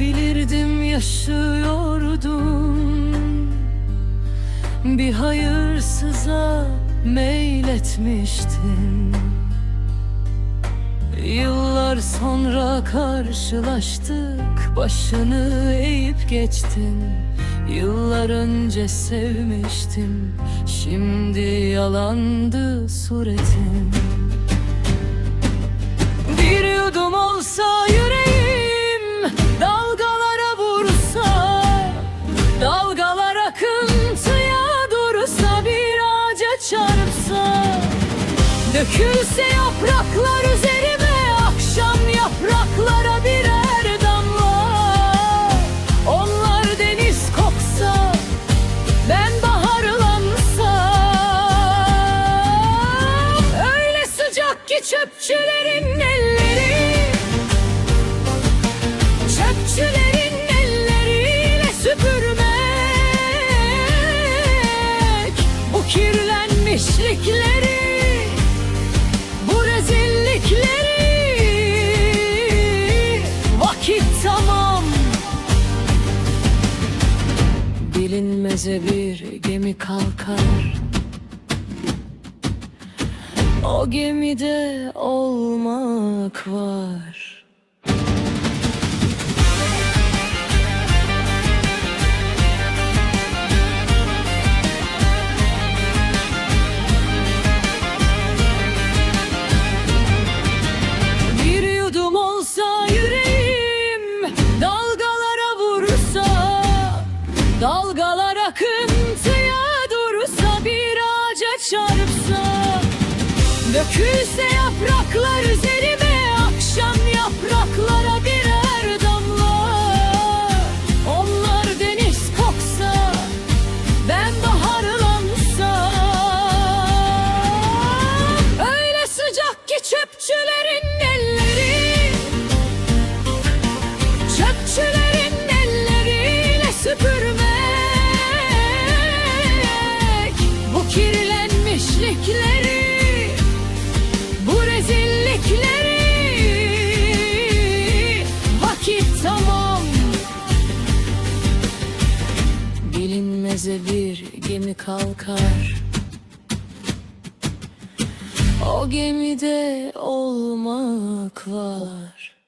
Bilirdim yaşıyordum. Bir hayırsıza meyletmiştim. Yıllar sonra karşılaştık Başını eğip geçtin Yıllar önce sevmiştim Şimdi yalandı suretin Dökülse yapraklar üzerime Akşam yapraklara birer damla. Onlar deniz koksa Ben baharlansam. Öyle sıcak ki çöpçülerin elleri tamam. Bilinmeze bir gemi kalkar. O gemide olmak var Dalgalar akıntıya dursa Bir ağaca çarpsa Dökülse yapraklar üzerime gemi kalkar. O gemide olmak var